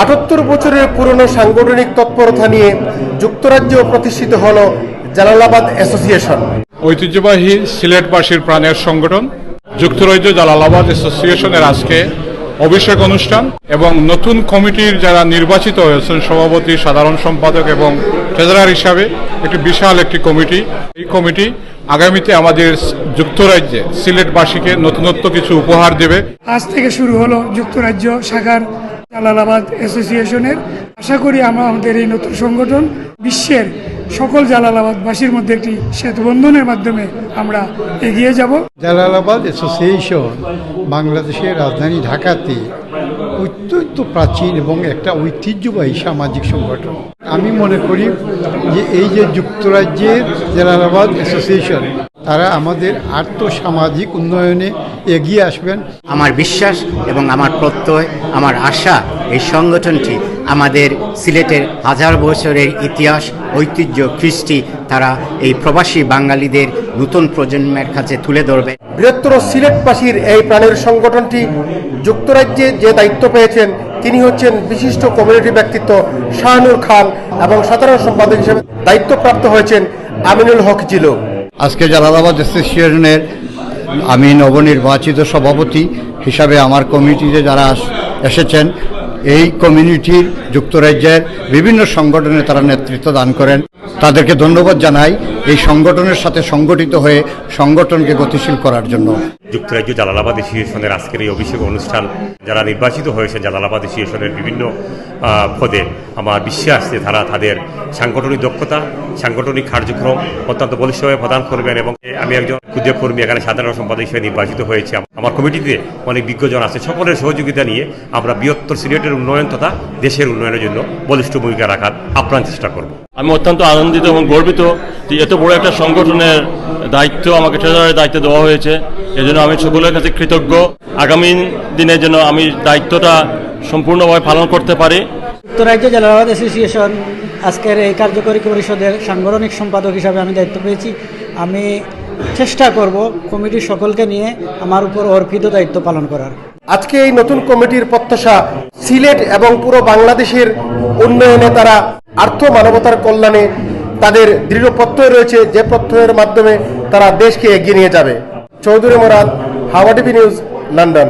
আটাত্তর বছরের পুরনো সাংগঠনিক তৎপরতা নিয়ে যুক্তরাজ্যে প্রতিষ্ঠিত হল জালালাবাদ অ্যাসোসিয়েশন। ঐতিহ্যবাহী সিলেটবাসীর প্রাণের সংগঠন, যুক্তরাজ্য জালালাবাদ অ্যাসোসিয়েশনের আজকে অভিষেক অনুষ্ঠান এবং নতুন কমিটির যারা নির্বাচিত হয়েছেন, সভাপতি, সাধারণ সম্পাদক এবং ট্রেজারার হিসাবে একটি বিশাল একটি কমিটি। এই কমিটি আগামীতে আমাদের যুক্তরাজ্যে সিলেটবাসীকে নতুনত্ব কিছু উপহার দেবে। আজ থেকে শুরু হলো যুক্তরাজ্য শাখার জালালাবাদ অ্যাসোসিয়েশনের। আশা করি আমরা আমাদের এই নতুন সংগঠন বিশ্বের সকল জালালাবাদবাসীর মধ্যে একটি সেতুবন্ধনের মাধ্যমে আমরা এগিয়ে যাব। জালালাবাদ অ্যাসোসিয়েশন বাংলাদেশের রাজধানী ঢাকাতে অত্যন্ত প্রাচীন এবং একটা ঐতিহ্যবাহী সামাজিক সংগঠন। আমি মনে করি যে এই যে যুক্তরাজ্যের জালালাবাদ অ্যাসোসিয়েশন তারা আমাদের আর্থসামাজিক উন্নয়নে এগিয়ে আসবেন। আমার বিশ্বাস এবং আমার প্রত্যয় আমার আশা এই সংগঠনটি আমাদের সিলেটের হাজার বছরের ইতিহাস ঐতিহ্য কৃষ্টি তারা এই প্রবাসী বাঙালিদের নতুন প্রজন্মের কাছে তুলে ধরবে। বৃহত্তর সিলেটবাসীর এই প্রাণের সংগঠনটি যুক্তরাজ্যে যে দায়িত্ব পেয়েছেন, তিনি হচ্ছেন বিশিষ্ট কমিউনিটি ব্যক্তিত্ব শাহানুর খান এবং সাধারণ সম্পাদক হিসেবে দায়িত্বপ্রাপ্ত হয়েছেন আমিনুল হক জিলো। আজকে জালালাবাদ অ্যাসোসিয়েশনের আমি নবনির্বাচিত সভাপতি হিসাবে আমার কমিটিতে যারা এসেছেন, এই কমিউনিটির যুক্তরাজ্যের বিভিন্ন সংগঠনে তারা নেতৃত্ব দান করেন। তাদেরকে ধন্যবাদ জানাই। এই সংগঠনের সাথে সংগঠিত হয়ে সংগঠনকে গতিশীল করার জন্য। যুক্তরাজ্য জালালাবাদ অ্যাসোসিয়েশনের আজকের এই অভিষেক অনুষ্ঠান যারা নির্বাচিত হয়েছে জালালাবাদ অ্যাসোসিয়েশনের বিভিন্ন পদে আমার বিশ্বাস যে তারা তাদের সাংগঠনিক দক্ষতা সাংগঠনিক কার্যক্রম অত্যন্ত বলিষ্ঠভাবে প্রদান করবেন এবং আমি একজন ক্ষুদ্র কর্মী এখানে সাধারণ সম্পাদক হিসেবে নির্বাচিত হয়েছে। আমার কমিটিতে অনেক বিজ্ঞজন আছে। সকলের সহযোগিতা নিয়ে আমরা বৃহত্তর সিলেটের উন্নয়ন তথা দেশের উন্নয়নের জন্য বলিষ্ঠ ভূমিকা রাখার আপ্রাণ চেষ্টা করব। আমি অত্যন্ত আনন্দিত এবং গর্বিত এত বড় একটা সংগঠনের দায়িত্ব আমাকে ট্রেজারের দায়িত্ব দেওয়া হয়েছে। এজন্য আমি সকলের কাছে কৃতজ্ঞ। আগামী দিনে যেন আমি দায়িত্বটা সম্পূর্ণভাবে পালন করতে পারি। যুক্তরাজ্য জালালাবাদ অ্যাসোসিয়েশন আজকের এই কার্যকরী পরিষদের সাংগঠনিক সম্পাদক হিসাবে আমি দায়িত্ব পেয়েছি। আমি চেষ্টা করব কমিটির সকলকে নিয়ে আমার উপর অর্পিত দায়িত্ব পালন করার। আজকে এই নতুন কমিটির প্রত্যাশা সিলেট এবং পুরো বাংলাদেশের উন্নয়নে তারা আর্থ মানবতার কল্যাণে তাদের দৃঢ় প্রত্যয় রয়েছে, যে প্রত্যয়ের মাধ্যমে তারা দেশকে এগিয়ে নিয়ে যাবে। চৌধুরী মোরাদ, হাওয়া টিভি নিউজ, লন্ডন।